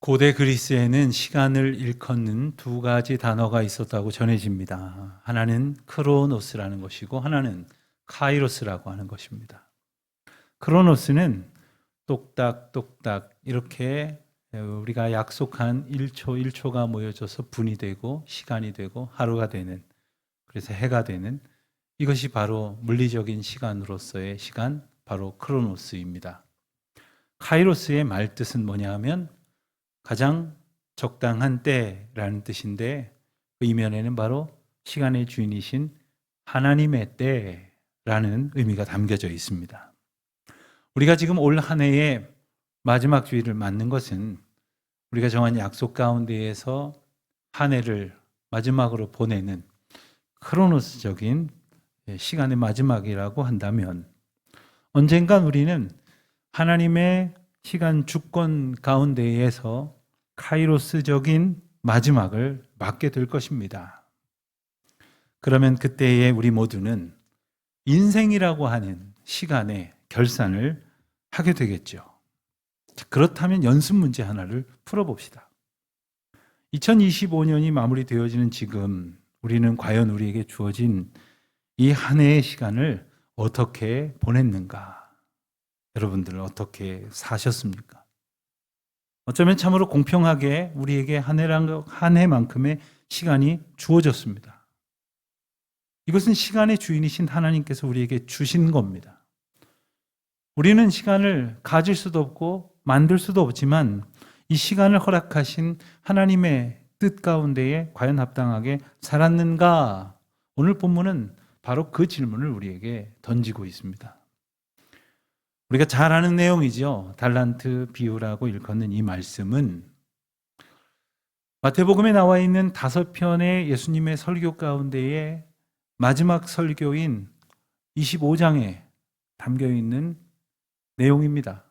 고대 그리스에는 시간을 일컫는 두 가지 단어가 있었다고 전해집니다. 하나는 크로노스라는 것이고 하나는 카이로스라고 하는 것입니다. 크로노스는 똑딱똑딱 이렇게 우리가 약속한 1초 1초가 모여져서 분이 되고 시간이 되고 하루가 되는 그래서 해가 되는 이것이 바로 물리적인 시간으로서의 시간 바로 크로노스입니다. 카이로스의 말뜻은 뭐냐 하면 가장 적당한 때라는 뜻인데 그 이면에는 바로 시간의 주인이신 하나님의 때라는 의미가 담겨져 있습니다. 우리가 지금 올 한 해의 마지막 주일을 맞는 것은 우리가 정한 약속 가운데에서 한 해를 마지막으로 보내는 크로노스적인 시간의 마지막이라고 한다면 언젠간 우리는 하나님의 시간 주권 가운데에서 카이로스적인 마지막을 맞게 될 것입니다. 그러면 그때에 우리 모두는 인생이라고 하는 시간의 결산을 하게 되겠죠. 그렇다면 연습 문제 하나를 풀어봅시다. 2025년이 마무리되어지는 지금 우리는 과연 우리에게 주어진 이 한 해의 시간을 어떻게 보냈는가? 여러분들은 어떻게 사셨습니까? 어쩌면 참으로 공평하게 우리에게 한 해랑 한 해만큼의 시간이 주어졌습니다. 이것은 시간의 주인이신 하나님께서 우리에게 주신 겁니다. 우리는 시간을 가질 수도 없고 만들 수도 없지만 이 시간을 허락하신 하나님의 뜻 가운데에 과연 합당하게 살았는가? 오늘 본문은 바로 그 질문을 우리에게 던지고 있습니다. 우리가 잘 아는 내용이죠. 달란트 비유라고 일컫는 이 말씀은 마태복음에 나와 있는 다섯 편의 예수님의 설교 가운데에 마지막 설교인 25장에 담겨 있는 내용입니다.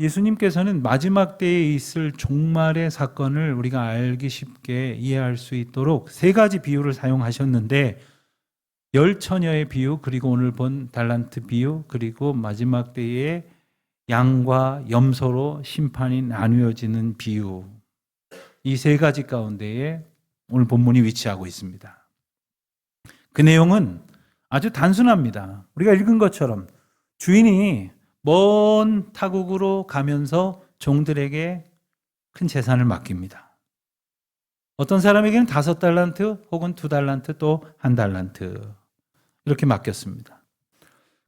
예수님께서는 마지막 때에 있을 종말의 사건을 우리가 알기 쉽게 이해할 수 있도록 세 가지 비유를 사용하셨는데 열 처녀의 비유 그리고 오늘 본 달란트 비유 그리고 마지막 때에 양과 염소로 심판이 나누어지는 비유 이 세 가지 가운데에 오늘 본문이 위치하고 있습니다. 그 내용은 아주 단순합니다. 우리가 읽은 것처럼 주인이 먼 타국으로 가면서 종들에게 큰 재산을 맡깁니다. 어떤 사람에게는 다섯 달란트 혹은 두 달란트 또 한 달란트 이렇게 맡겼습니다.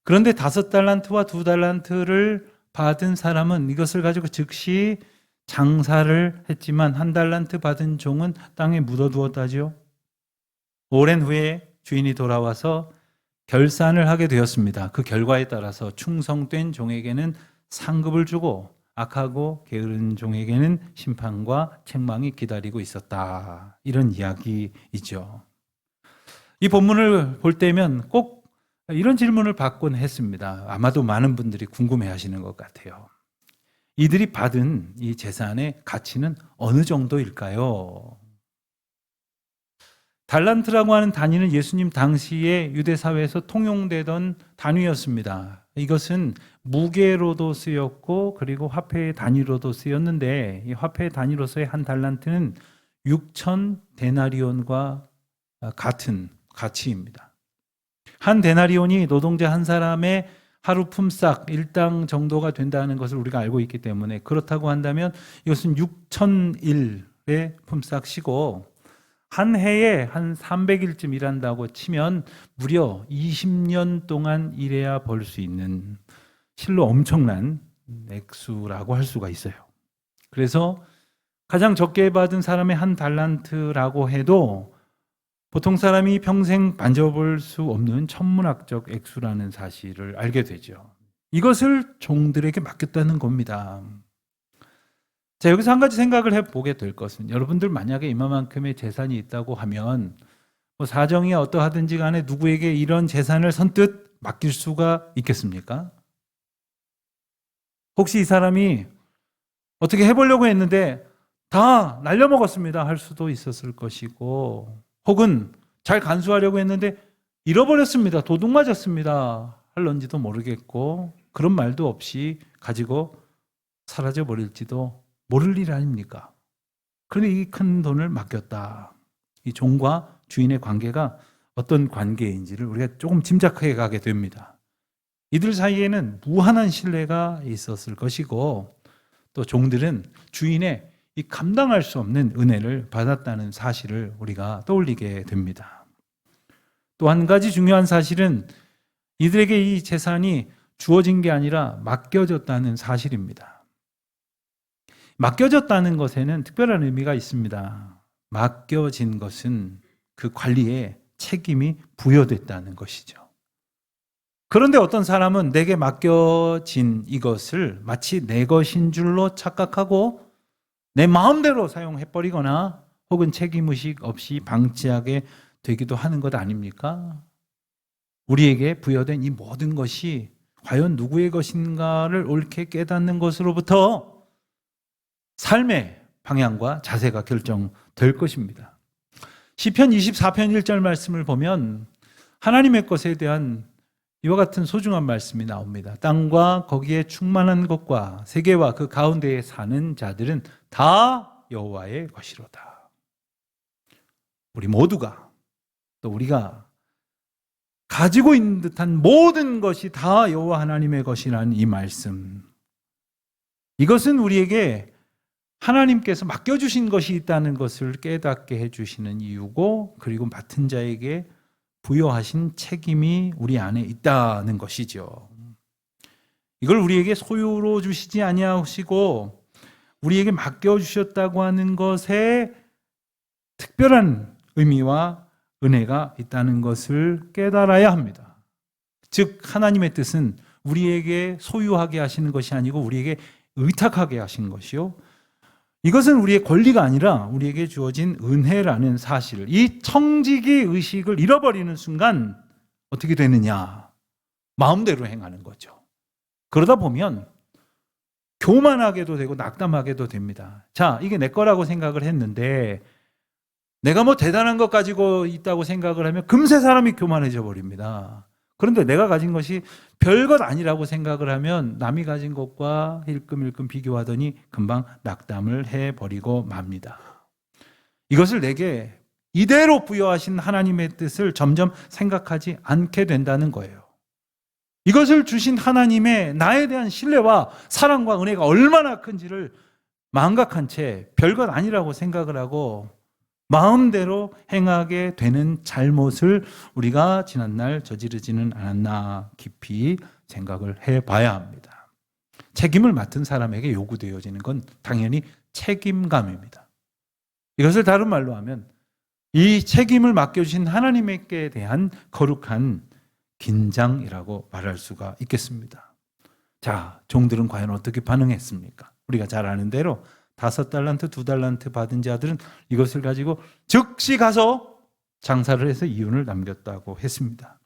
그런데 다섯 달란트와 두 달란트를 받은 사람은 이것을 가지고 즉시 장사를 했지만 한 달란트 받은 종은 땅에 묻어두었다지요. 오랜 후에 주인이 돌아와서 결산을 하게 되었습니다. 그 결과에 따라서 충성된 종에게는 상급을 주고 악하고 게으른 종에게는 심판과 책망이 기다리고 있었다. 이런 이야기이죠. 이 본문을 볼 때면 꼭 이런 질문을 받곤 했습니다. 아마도 많은 분들이 궁금해 하시는 것 같아요. 이들이 받은 이 재산의 가치는 어느 정도일까요? 달란트라고 하는 단위는 예수님 당시에 유대 사회에서 통용되던 단위였습니다. 이것은 무게로도 쓰였고 그리고 화폐의 단위로도 쓰였는데 이 화폐의 단위로서의 한 달란트는 6천 데나리온과 같은 가치입니다. 한 데나리온이 노동자 한 사람의 하루 품삯 일당 정도가 된다는 것을 우리가 알고 있기 때문에 그렇다고 한다면 이것은 6천일의 품삯이고 한 해에 한 300일쯤 일한다고 치면 무려 20년 동안 일해야 벌 수 있는 실로 엄청난 액수라고 할 수가 있어요. 그래서 가장 적게 받은 사람의 한 달란트라고 해도 보통 사람이 평생 만져볼 수 없는 천문학적 액수라는 사실을 알게 되죠. 이것을 종들에게 맡겼다는 겁니다. 자, 여기서 한 가지 생각을 해보게 될 것은 여러분들 만약에 이만큼의 재산이 있다고 하면 뭐 사정이 어떠하든지 간에 누구에게 이런 재산을 선뜻 맡길 수가 있겠습니까? 혹시 이 사람이 어떻게 해보려고 했는데 다 날려먹었습니다 할 수도 있었을 것이고 혹은 잘 간수하려고 했는데 잃어버렸습니다. 도둑 맞았습니다. 할런지도 모르겠고 그런 말도 없이 가지고 사라져 버릴지도 모를 일 아닙니까? 그런데 이 큰 돈을 맡겼다. 이 종과 주인의 관계가 어떤 관계인지를 우리가 조금 짐작해 가게 됩니다. 이들 사이에는 무한한 신뢰가 있었을 것이고 또 종들은 주인의 이 감당할 수 없는 은혜를 받았다는 사실을 우리가 떠올리게 됩니다. 또 한 가지 중요한 사실은 이들에게 이 재산이 주어진 게 아니라 맡겨졌다는 사실입니다. 맡겨졌다는 것에는 특별한 의미가 있습니다. 맡겨진 것은 그 관리에 책임이 부여됐다는 것이죠. 그런데 어떤 사람은 내게 맡겨진 이것을 마치 내 것인 줄로 착각하고 내 마음대로 사용해버리거나 혹은 책임의식 없이 방치하게 되기도 하는 것 아닙니까? 우리에게 부여된 이 모든 것이 과연 누구의 것인가를 옳게 깨닫는 것으로부터 삶의 방향과 자세가 결정될 것입니다. 시편 24편 1절 말씀을 보면 하나님의 것에 대한 이와 같은 소중한 말씀이 나옵니다. 땅과 거기에 충만한 것과 세계와 그 가운데에 사는 자들은 다 여호와의 것이로다. 우리 모두가 또 우리가 가지고 있는 듯한 모든 것이 다 여호와 하나님의 것이라는 이 말씀. 이것은 우리에게 하나님께서 맡겨주신 것이 있다는 것을 깨닫게 해주시는 이유고, 그리고 맡은 자에게 부여하신 책임이 우리 안에 있다는 것이죠. 이걸 우리에게 소유로 주시지 아니하시고 우리에게 맡겨 주셨다고 하는 것에 특별한 의미와 은혜가 있다는 것을 깨달아야 합니다. 즉 하나님의 뜻은 우리에게 소유하게 하시는 것이 아니고 우리에게 의탁하게 하신 것이요. 이것은 우리의 권리가 아니라 우리에게 주어진 은혜라는 사실. 이 청지기 의식을 잃어버리는 순간 어떻게 되느냐? 마음대로 행하는 거죠. 그러다 보면 교만하게도 되고 낙담하게도 됩니다. 자, 이게 내 거라고 생각을 했는데 내가 뭐 대단한 것 가지고 있다고 생각을 하면 금세 사람이 교만해져 버립니다. 그런데 내가 가진 것이 별것 아니라고 생각을 하면 남이 가진 것과 일끔일끔 비교하더니 금방 낙담을 해버리고 맙니다. 이것을 내게 이대로 부여하신 하나님의 뜻을 점점 생각하지 않게 된다는 거예요. 이것을 주신 하나님의 나에 대한 신뢰와 사랑과 은혜가 얼마나 큰지를 망각한 채 별것 아니라고 생각을 하고 마음대로 행하게 되는 잘못을 우리가 지난날 저지르지는 않았나 깊이 생각을 해 봐야 합니다. 책임을 맡은 사람에게 요구되어지는 건 당연히 책임감입니다. 이것을 다른 말로 하면 이 책임을 맡겨주신 하나님께 대한 거룩한 긴장이라고 말할 수가 있겠습니다. 자, 종들은 과연 어떻게 반응했습니까? 우리가 잘 아는 대로 다섯 달란트, 두 달란트 받은 자들은 이것을 가지고 즉시 가서 장사를 해서 이윤을 남겼다고 했습니다.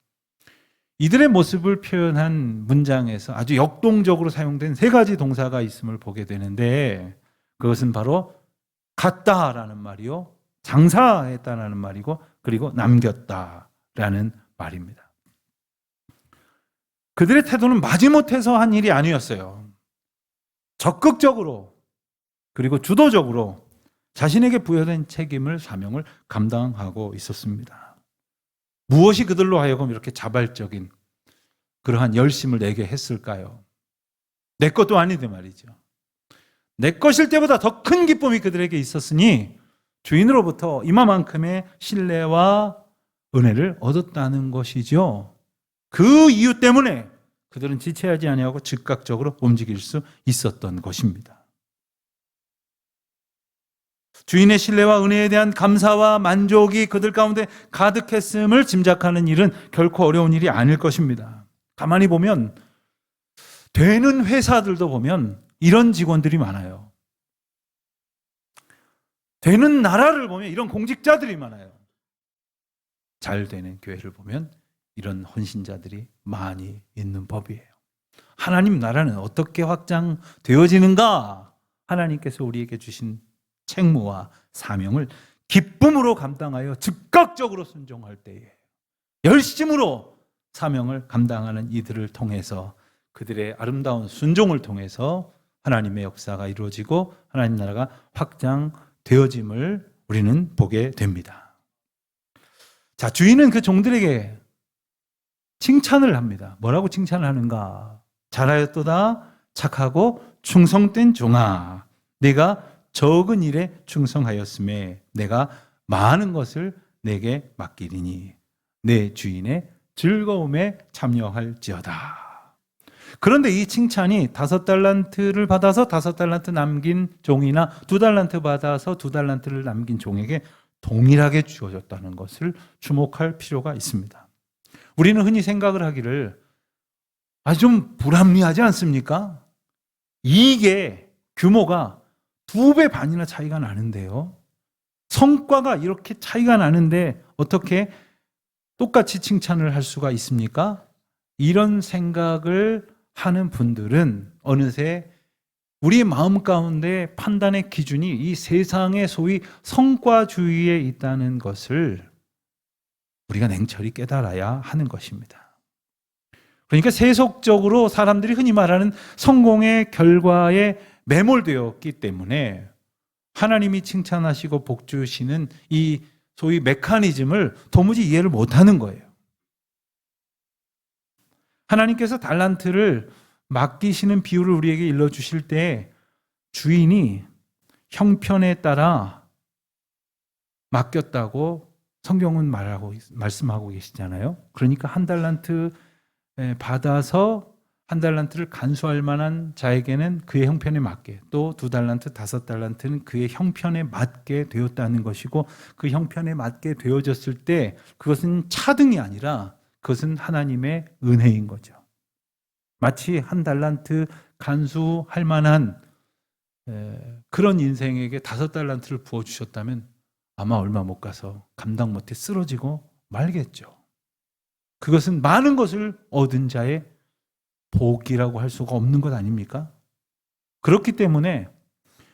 이들의 모습을 표현한 문장에서 아주 역동적으로 사용된 세 가지 동사가 있음을 보게 되는데 그것은 바로 갔다라는 말이요. 장사했다라는 말이고 그리고 남겼다라는 말입니다. 그들의 태도는 마지못해서 한 일이 아니었어요. 적극적으로 그리고 주도적으로 자신에게 부여된 책임을 사명을 감당하고 있었습니다. 무엇이 그들로 하여금 이렇게 자발적인 그러한 열심을 내게 했을까요? 내 것도 아닌데 말이죠. 내 것일 때보다 더 큰 기쁨이 그들에게 있었으니 주인으로부터 이마만큼의 신뢰와 은혜를 얻었다는 것이죠. 그 이유 때문에 그들은 지체하지 아니하고 즉각적으로 움직일 수 있었던 것입니다. 주인의 신뢰와 은혜에 대한 감사와 만족이 그들 가운데 가득했음을 짐작하는 일은 결코 어려운 일이 아닐 것입니다. 가만히 보면 되는 회사들도 보면 이런 직원들이 많아요. 되는 나라를 보면 이런 공직자들이 많아요. 잘 되는 교회를 보면 이런 헌신자들이 많이 있는 법이에요. 하나님 나라는 어떻게 확장되어지는가? 하나님께서 우리에게 주신 책무와 사명을 기쁨으로 감당하여 즉각적으로 순종할 때에 열심으로 사명을 감당하는 이들을 통해서 그들의 아름다운 순종을 통해서 하나님의 역사가 이루어지고 하나님 나라가 확장되어짐을 우리는 보게 됩니다. 자, 주인은 그 종들에게 칭찬을 합니다. 뭐라고 칭찬을 하는가? 잘하였도다 착하고 충성된 종아 내가 적은 일에 충성하였음에 내가 많은 것을 내게 맡기리니 내 주인의 즐거움에 참여할지어다. 그런데 이 칭찬이 다섯 달란트를 받아서 다섯 달란트 남긴 종이나 두 달란트 받아서 두 달란트를 남긴 종에게 동일하게 주어졌다는 것을 주목할 필요가 있습니다. 우리는 흔히 생각을 하기를 아주 좀 불합리하지 않습니까? 이익의 규모가 두 배 반이나 차이가 나는데요. 성과가 이렇게 차이가 나는데 어떻게 똑같이 칭찬을 할 수가 있습니까? 이런 생각을 하는 분들은 어느새 우리의 마음 가운데 판단의 기준이 이 세상의 소위 성과주의에 있다는 것을 우리가 냉철히 깨달아야 하는 것입니다. 그러니까 세속적으로 사람들이 흔히 말하는 성공의 결과에 매몰되었기 때문에 하나님이 칭찬하시고 복 주시는 이 소위 메커니즘을 도무지 이해를 못 하는 거예요. 하나님께서 달란트를 맡기시는 비유를 우리에게 일러 주실 때 주인이 형편에 따라 맡겼다고 성경은 말하고 말씀하고 계시잖아요. 그러니까 한 달란트 받아서 한 달란트를 간수할 만한 자에게는 그의 형편에 맞게 또 두 달란트 다섯 달란트는 그의 형편에 맞게 되었다는 것이고 그 형편에 맞게 되어졌을 때 그것은 차등이 아니라 그것은 하나님의 은혜인 거죠. 마치 한 달란트 간수할 만한 그런 인생에게 다섯 달란트를 부어 주셨다면 아마 얼마 못 가서 감당 못해 쓰러지고 말겠죠. 그것은 많은 것을 얻은 자의 복이라고 할 수가 없는 것 아닙니까? 그렇기 때문에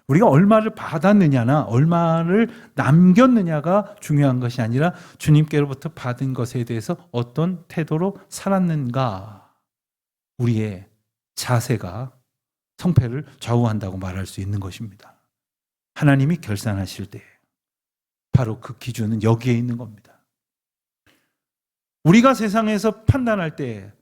우리가 얼마를 받았느냐나 얼마를 남겼느냐가 중요한 것이 아니라 주님께로부터 받은 것에 대해서 어떤 태도로 살았는가 우리의 자세가 성패를 좌우한다고 말할 수 있는 것입니다. 하나님이 결산하실 때 바로 그 기준은 여기에 있는 겁니다. 우리가 세상에서 판단할 때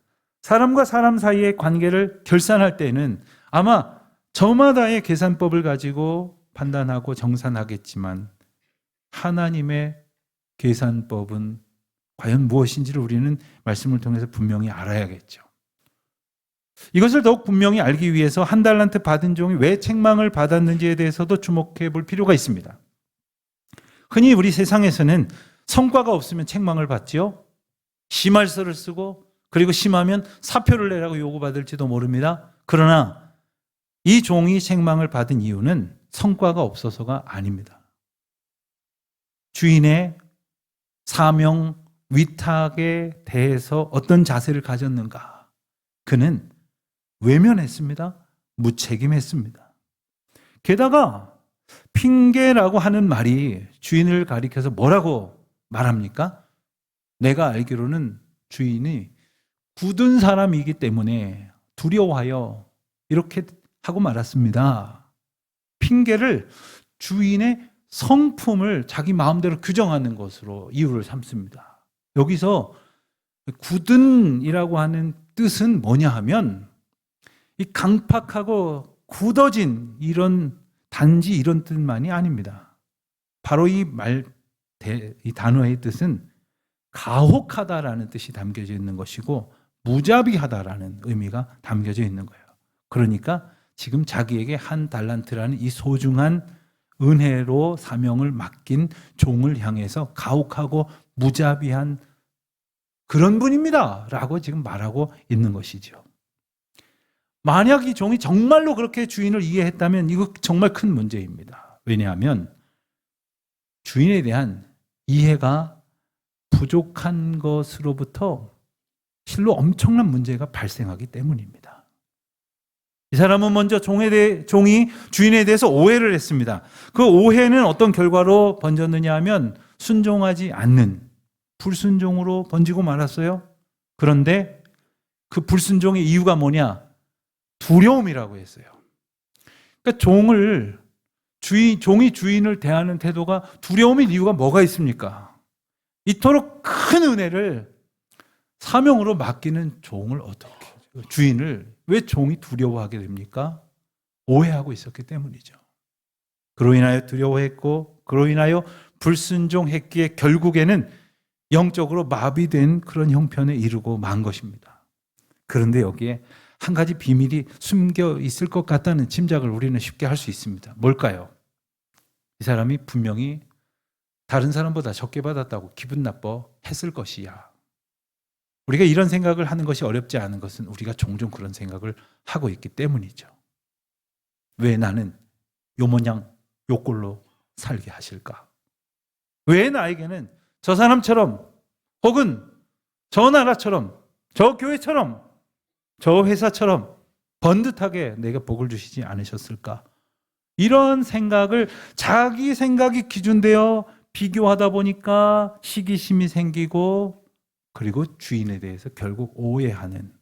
사람과 사람 사이의 관계를 결산할 때는 아마 저마다의 계산법을 가지고 판단하고 정산하겠지만 하나님의 계산법은 과연 무엇인지를 우리는 말씀을 통해서 분명히 알아야겠죠. 이것을 더욱 분명히 알기 위해서 한 달란트 받은 종이 왜 책망을 받았는지에 대해서도 주목해 볼 필요가 있습니다. 흔히 우리 세상에서는 성과가 없으면 책망을 받지요. 심할서를 쓰고 그리고 심하면 사표를 내라고 요구받을지도 모릅니다. 그러나 이 종이 책망을 받은 이유는 성과가 없어서가 아닙니다. 주인의 사명 위탁에 대해서 어떤 자세를 가졌는가? 그는 외면했습니다. 무책임했습니다. 게다가 핑계라고 하는 말이 주인을 가리켜서 뭐라고 말합니까? 내가 알기로는 주인이 굳은 사람이기 때문에 두려워하여 이렇게 하고 말았습니다. 핑계를 주인의 성품을 자기 마음대로 규정하는 것으로 이유를 삼습니다. 여기서 굳은이라고 하는 뜻은 뭐냐 하면 이 강팍하고 굳어진 이런 단지 이런 뜻만이 아닙니다. 바로 이 말, 이 단어의 뜻은 가혹하다라는 뜻이 담겨져 있는 것이고 무자비하다라는 의미가 담겨져 있는 거예요. 그러니까 지금 자기에게 한 달란트라는 이 소중한 은혜로 사명을 맡긴 종을 향해서 가혹하고 무자비한 그런 분입니다. 라고 지금 말하고 있는 것이죠. 만약 이 종이 정말로 그렇게 주인을 이해했다면 이거 정말 큰 문제입니다. 왜냐하면 주인에 대한 이해가 부족한 것으로부터 실로 엄청난 문제가 발생하기 때문입니다. 이 사람은 먼저 종에 대해, 종이 주인에 대해서 오해를 했습니다. 그 오해는 어떤 결과로 번졌느냐 하면 순종하지 않는 불순종으로 번지고 말았어요. 그런데 그 불순종의 이유가 뭐냐? 두려움이라고 했어요. 그러니까 종을 주인 종이 주인을 대하는 태도가 두려움인 이유가 뭐가 있습니까? 이토록 큰 은혜를 사명으로 맡기는 종을 어떻게? 주인을 왜 종이 두려워하게 됩니까? 오해하고 있었기 때문이죠. 그로 인하여 두려워했고 그로 인하여 불순종했기에 결국에는 영적으로 마비된 그런 형편에 이르고 만 것입니다. 그런데 여기에 한 가지 비밀이 숨겨 있을 것 같다는 짐작을 우리는 쉽게 할 수 있습니다. 뭘까요? 이 사람이 분명히 다른 사람보다 적게 받았다고 기분 나빠 했을 것이야. 우리가 이런 생각을 하는 것이 어렵지 않은 것은 우리가 종종 그런 생각을 하고 있기 때문이죠. 왜 나는 요 모양 요 꼴로 살게 하실까? 왜 나에게는 저 사람처럼 혹은 저 나라처럼 저 교회처럼 저 회사처럼 번듯하게 내게 복을 주시지 않으셨을까? 이런 생각을 자기 생각이 기준되어 비교하다 보니까 시기심이 생기고 그리고 주인에 대해서 결국 오해하는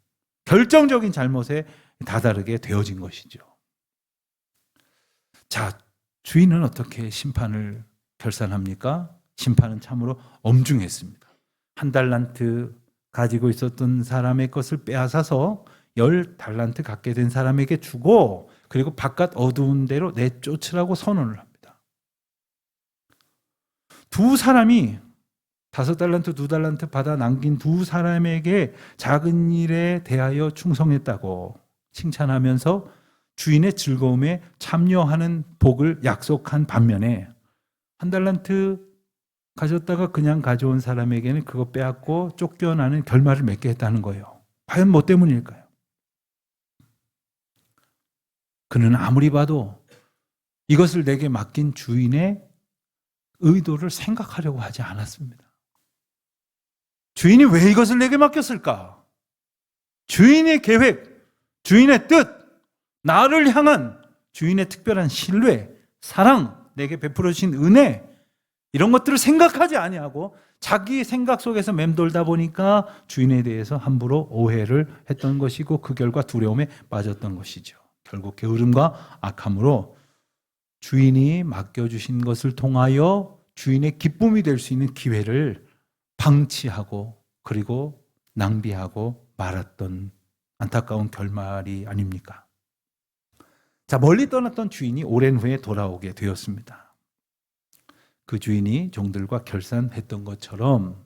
결정적인 잘못에 다다르게 되어진 것이죠. 자, 주인은 어떻게 심판을 결산합니까? 심판은 참으로 엄중했습니다. 한 달란트 가지고 있었던 사람의 것을 빼앗아서 열 달란트 갖게 된 사람에게 주고 그리고 바깥 어두운 데로 내쫓으라고 선언을 합니다. 두 사람이 다섯 달란트, 두 달란트 받아 남긴 두 사람에게 작은 일에 대하여 충성했다고 칭찬하면서 주인의 즐거움에 참여하는 복을 약속한 반면에 한 달란트 가졌다가 그냥 가져온 사람에게는 그거 빼앗고 쫓겨나는 결말을 맺게 했다는 거예요. 과연 뭐 때문일까요? 그는 아무리 봐도 이것을 내게 맡긴 주인의 의도를 생각하려고 하지 않았습니다. 주인이 왜 이것을 내게 맡겼을까? 주인의 계획, 주인의 뜻, 나를 향한 주인의 특별한 신뢰, 사랑, 내게 베풀어 주신 은혜, 이런 것들을 생각하지 아니하고 자기 생각 속에서 맴돌다 보니까 주인에 대해서 함부로 오해를 했던 것이고 그 결과 두려움에 빠졌던 것이죠. 결국 게으름과 악함으로 주인이 맡겨주신 것을 통하여 주인의 기쁨이 될 수 있는 기회를 방치하고 그리고 낭비하고 말았던 안타까운 결말이 아닙니까? 자, 멀리 떠났던 주인이 오랜 후에 돌아오게 되었습니다. 그 주인이 종들과 결산했던 것처럼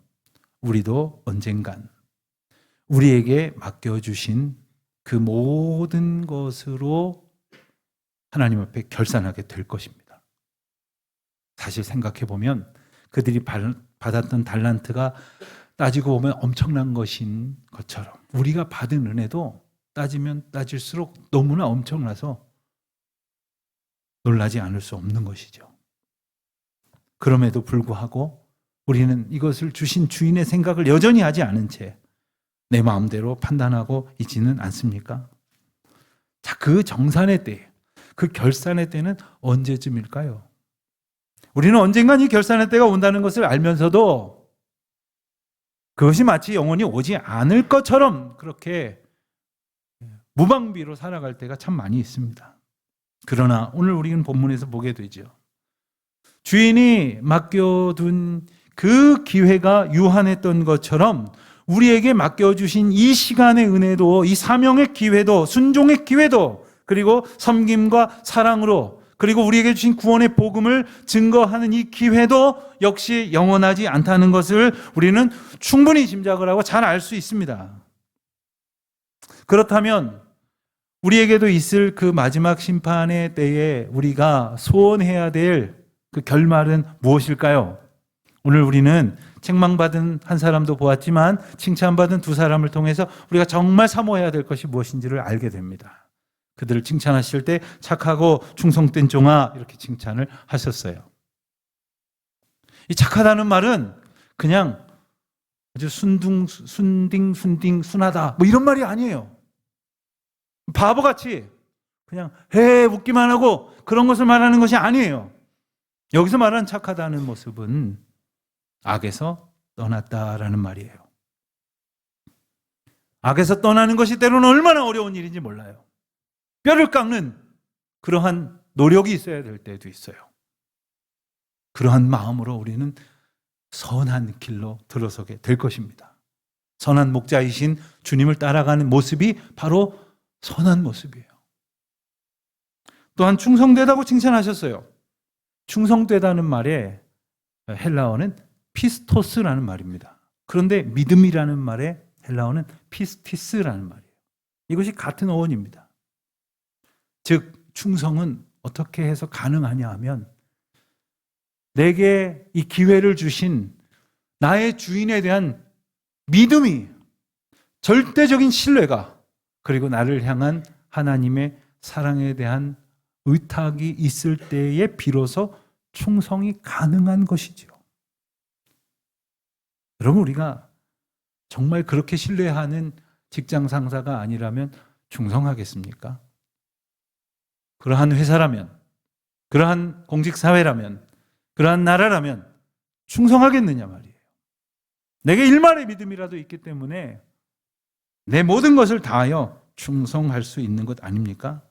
우리도 언젠간 우리에게 맡겨주신 그 모든 것으로 하나님 앞에 결산하게 될 것입니다. 사실 생각해 보면 그들이 받았던 달란트가 따지고 보면 엄청난 것인 것처럼 우리가 받은 은혜도 따지면 따질수록 너무나 엄청나서 놀라지 않을 수 없는 것이죠. 그럼에도 불구하고 우리는 이것을 주신 주인의 생각을 여전히 하지 않은 채 내 마음대로 판단하고 있지는 않습니까? 자, 그 정산의 때, 그 결산의 때는 언제쯤일까요? 우리는 언젠간 이 결산의 때가 온다는 것을 알면서도 그것이 마치 영원히 오지 않을 것처럼 그렇게 무방비로 살아갈 때가 참 많이 있습니다. 그러나 오늘 우리는 본문에서 보게 되죠. 주인이 맡겨둔 그 기회가 유한했던 것처럼 우리에게 맡겨주신 이 시간의 은혜도 이 사명의 기회도 순종의 기회도 그리고 섬김과 사랑으로 그리고 우리에게 주신 구원의 복음을 증거하는 이 기회도 역시 영원하지 않다는 것을 우리는 충분히 짐작을 하고 잘 알 수 있습니다. 그렇다면 우리에게도 있을 그 마지막 심판의 때에 우리가 소원해야 될 그 결말은 무엇일까요? 오늘 우리는 책망받은 한 사람도 보았지만 칭찬받은 두 사람을 통해서 우리가 정말 사모해야 될 것이 무엇인지를 알게 됩니다. 그들을 칭찬하실 때 착하고 충성된 종아 이렇게 칭찬을 하셨어요. 이 착하다는 말은 그냥 아주 순둥 순딩 순딩 순하다 뭐 이런 말이 아니에요. 바보같이 그냥 해 웃기만 하고 그런 것을 말하는 것이 아니에요. 여기서 말하는 착하다는 모습은 악에서 떠났다라는 말이에요. 악에서 떠나는 것이 때로는 얼마나 어려운 일인지 몰라요. 뼈를 깎는 그러한 노력이 있어야 될 때도 있어요. 그러한 마음으로 우리는 선한 길로 들어서게 될 것입니다. 선한 목자이신 주님을 따라가는 모습이 바로 선한 모습이에요. 또한 충성되다고 칭찬하셨어요. 충성되다는 말에 헬라어는 피스토스라는 말입니다. 그런데 믿음이라는 말에 헬라어는 피스티스라는 말이에요. 이것이 같은 어원입니다. 즉 충성은 어떻게 해서 가능하냐 하면 내게 이 기회를 주신 나의 주인에 대한 믿음이 절대적인 신뢰가 그리고 나를 향한 하나님의 사랑에 대한 의탁이 있을 때에 비로소 충성이 가능한 것이지요. 여러분 우리가 정말 그렇게 신뢰하는 직장 상사가 아니라면 충성하겠습니까? 그러한 회사라면, 그러한 공직 사회라면, 그러한 나라라면 충성하겠느냐 말이에요. 내게 일말의 믿음이라도 있기 때문에 내 모든 것을 다하여 충성할 수 있는 것 아닙니까?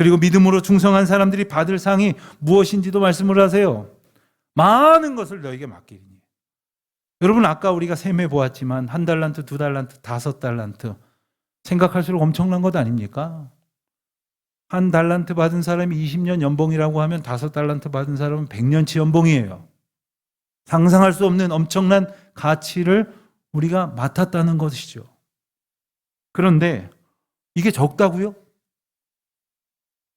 그리고 믿음으로 충성한 사람들이 받을 상이 무엇인지도 말씀을 하세요. 많은 것을 너에게 맡기리니. 여러분 아까 우리가 셈해 보았지만 한 달란트, 두 달란트, 다섯 달란트 생각할수록 엄청난 것 아닙니까? 한 달란트 받은 사람이 20년 연봉이라고 하면 다섯 달란트 받은 사람은 100년치 연봉이에요. 상상할 수 없는 엄청난 가치를 우리가 맡았다는 것이죠. 그런데 이게 적다고요?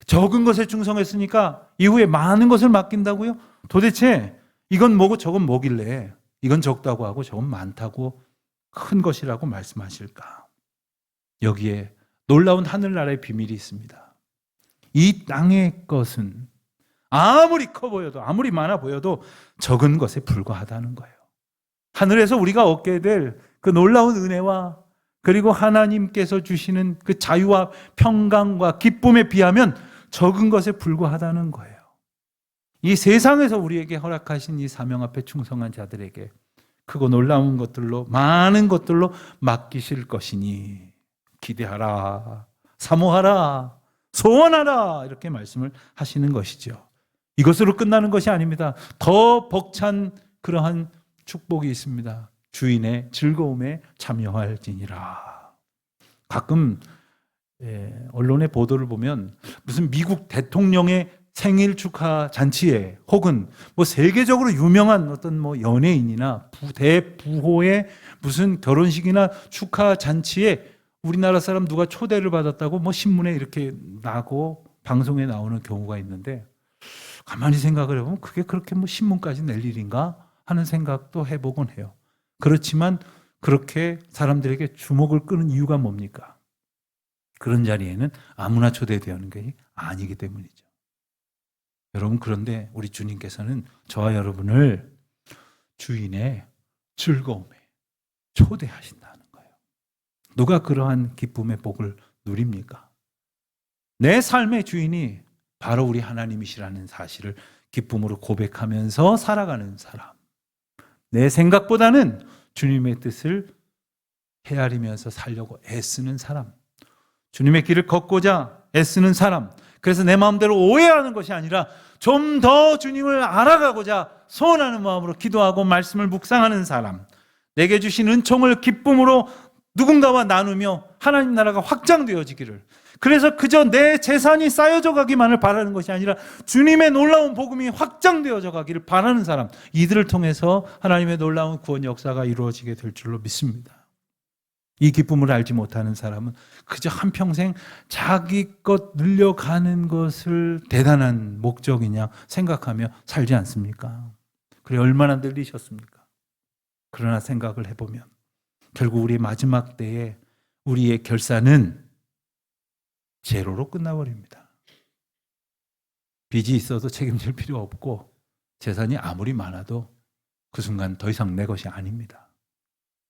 적은 것에 충성했으니까 이후에 많은 것을 맡긴다고요? 도대체 이건 뭐고 저건 뭐길래 이건 적다고 하고 저건 많다고 큰 것이라고 말씀하실까? 여기에 놀라운 하늘나라의 비밀이 있습니다. 이 땅의 것은 아무리 커 보여도 아무리 많아 보여도 적은 것에 불과하다는 거예요. 하늘에서 우리가 얻게 될 그 놀라운 은혜와 그리고 하나님께서 주시는 그 자유와 평강과 기쁨에 비하면 적은 것에 불과하다는 거예요. 이 세상에서 우리에게 허락하신 이 사명 앞에 충성한 자들에게 크고 놀라운 것들로 많은 것들로 맡기실 것이니 기대하라, 사모하라, 소원하라 이렇게 말씀을 하시는 것이죠. 이것으로 끝나는 것이 아닙니다. 더 벅찬 그러한 축복이 있습니다. 주인의 즐거움에 참여할지니라. 가끔 예, 언론의 보도를 보면 무슨 미국 대통령의 생일 축하 잔치에 혹은 뭐 세계적으로 유명한 어떤 뭐 연예인이나 대부호의 무슨 결혼식이나 축하 잔치에 우리나라 사람 누가 초대를 받았다고 뭐 신문에 이렇게 나고 방송에 나오는 경우가 있는데 가만히 생각을 해보면 그게 그렇게 뭐 신문까지 낼 일인가 하는 생각도 해보곤 해요. 그렇지만 그렇게 사람들에게 주목을 끄는 이유가 뭡니까? 그런 자리에는 아무나 초대되는 게 아니기 때문이죠. 여러분 그런데 우리 주님께서는 저와 여러분을 주인의 즐거움에 초대하신다는 거예요. 누가 그러한 기쁨의 복을 누립니까? 내 삶의 주인이 바로 우리 하나님이시라는 사실을 기쁨으로 고백하면서 살아가는 사람. 내 생각보다는 주님의 뜻을 헤아리면서 살려고 애쓰는 사람. 주님의 길을 걷고자 애쓰는 사람. 그래서 내 마음대로 오해하는 것이 아니라 좀 더 주님을 알아가고자 소원하는 마음으로 기도하고 말씀을 묵상하는 사람. 내게 주신 은총을 기쁨으로 누군가와 나누며 하나님 나라가 확장되어지기를. 그래서 그저 내 재산이 쌓여져 가기만을 바라는 것이 아니라 주님의 놀라운 복음이 확장되어져 가기를 바라는 사람. 이들을 통해서 하나님의 놀라운 구원 역사가 이루어지게 될 줄로 믿습니다. 이 기쁨을 알지 못하는 사람은 그저 한평생 자기 것 늘려가는 것을 대단한 목적이냐 생각하며 살지 않습니까? 그래, 얼마나 늘리셨습니까? 그러나 생각을 해보면 결국 우리 마지막 때에 우리의 결산은 제로로 끝나버립니다. 빚이 있어도 책임질 필요 없고 재산이 아무리 많아도 그 순간 더 이상 내 것이 아닙니다.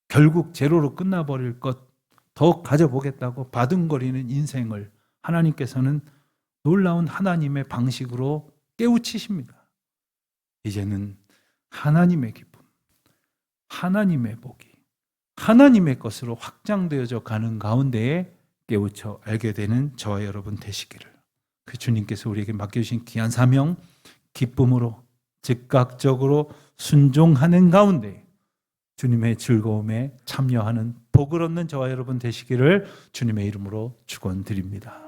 결국 제로로 끝나버릴 것 더 가져보겠다고 바둥거리는 인생을 하나님께서는 놀라운 하나님의 방식으로 깨우치십니다. 이제는 하나님의 기쁨, 하나님의 복이 하나님의 것으로 확장되어져 가는 가운데에 깨우쳐 알게 되는 저와 여러분 되시기를 그 주님께서 우리에게 맡겨주신 귀한 사명 기쁨으로 즉각적으로 순종하는 가운데 주님의 즐거움에 참여하는 복을 얻는 저와 여러분 되시기를 주님의 이름으로 축원드립니다.